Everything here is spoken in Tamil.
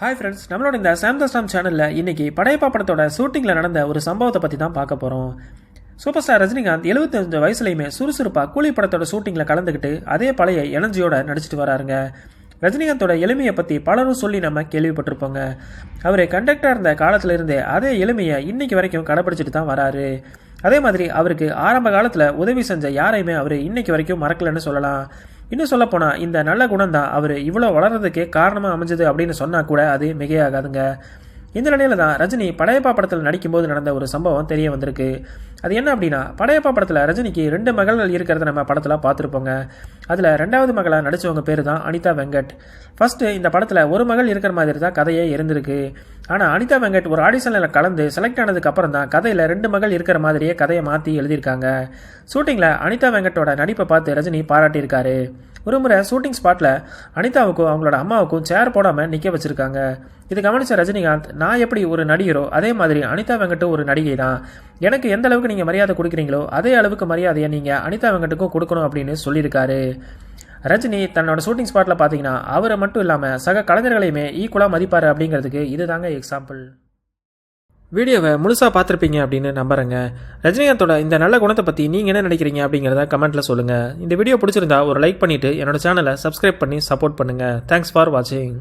ஹாய் ஃப்ரெண்ட்ஸ் நம்மளோட இந்த சாம்தஸ்டாம் சேனலில் இன்றைக்கி படையப்பா படத்தோட ஷூட்டிங்கில் நடந்த ஒரு சம்பவத்தை பற்றி தான் பார்க்க போகிறோம் சூப்பர் ஸ்டார் ரஜினிகாந்த் 75 வயசுலையுமே சுறுசுறுப்பாக கூலி படத்தோட ஷூட்டிங்கில் கலந்துக்கிட்டு அதே பழைய எனர்ஜியோட நடிச்சிட்டு வராருங்க. ரஜினிகாந்தோட எளிமையை பற்றி பலரும் சொல்லி நம்ம கேள்விப்பட்டிருப்போங்க. அவர் கண்டக்டாக இருந்த காலத்திலிருந்தே அதே எளிமையை இன்னைக்கு வரைக்கும் கடைப்பிடிச்சிட்டு தான் வராரு. அதே மாதிரி அவருக்கு ஆரம்ப காலத்தில் உதவி செஞ்ச யாரையுமே அவர் இன்னைக்கு வரைக்கும் மறக்கலன்னு சொல்லலாம். இன்னும் சொல்லப்போனால் இந்த நல்ல குணம் தான் அவர் இவ்வளோ வளர்றதுக்கு காரணமாக அமைஞ்சது அப்படின்னு சொன்னால் கூட அது மிகையாகாதுங்க. இந்த நிலையில தான் ரஜினி படையப்பா படத்தில் நடிக்கும்போது நடந்த ஒரு சம்பவம் தெரிய வந்திருக்கு. அது என்ன அப்படின்னா படையப்பா படத்தில் ரஜினிக்கு ரெண்டு மகள்கள் இருக்கிறத நம்ம படத்தில் பார்த்துருப்போங்க. அதில் ரெண்டாவது மகளாக நடித்தவங்க பேர் தான் அனிதா வெங்கட். ஃபர்ஸ்ட்டு இந்த படத்தில் ஒரு மகள் இருக்கிற மாதிரி தான் கதையே இருந்திருக்கு. ஆனால் அனிதா வெங்கட் ஒரு ஆடிஷனில் கலந்து செலக்ட் ஆனதுக்கு அப்புறம் தான் கதையில் ரெண்டு மகள் இருக்கிற மாதிரியே கதையை மாற்றி எழுதியிருக்காங்க. ஷூட்டிங்கில் அனிதா வெங்கட்டோட நடிப்பை பார்த்து ரஜினி பாராட்டியிருக்காரு. ஒரு முறை ஷூட்டிங் ஸ்பாட்டில் அனிதாவுக்கும் அவங்களோட அம்மாவுக்கும் சேர் போடாமல் நிற்க வச்சுருக்காங்க. இது கவனிச்ச ரஜினிகாந்த் நான் எப்படி ஒரு நடிகரோ அதே மாதிரி அனிதா வெங்கட்டும் ஒரு நடிகை தான் எனக்கு எந்த அளவுக்கு நீங்கள் மரியாதை கொடுக்குறீங்களோ அதே அளவுக்கு மரியாதையை நீங்கள் அனிதா வெங்கட்டுக்கும் கொடுக்கணும் அப்படின்னு சொல்லியிருக்காரு. ரஜினி தன்னோட ஷூட்டிங் ஸ்பாட்டில் பார்த்தீங்கன்னா அவரை மட்டும் இல்லாமல் சக கலைஞர்களையுமே ஈக்குவலாக மதிப்பார் அப்படிங்கிறதுக்கு இதுதாங்க எக்ஸாம்பிள் வீடியோவை முழுசாக பார்த்துருப்பீங்க அப்படின்னு நம்புறேங்க. ரஜினிகாந்தோட இந்த நல்ல குணத்தை பற்றி நீங்கள் என்ன நினைக்கிறீங்க அப்படிங்கிறத கமெண்ட்டில் சொல்லுங்கள் இந்த வீடியோ பிடிச்சிருந்தா ஒரு லைக் பண்ணிவிட்டு என்னோட சேனலை சப்ஸ்கிரைப் பண்ணி சப்போர்ட் பண்ணுங்கள் தேங்க்ஸ் ஃபார் வாட்சிங்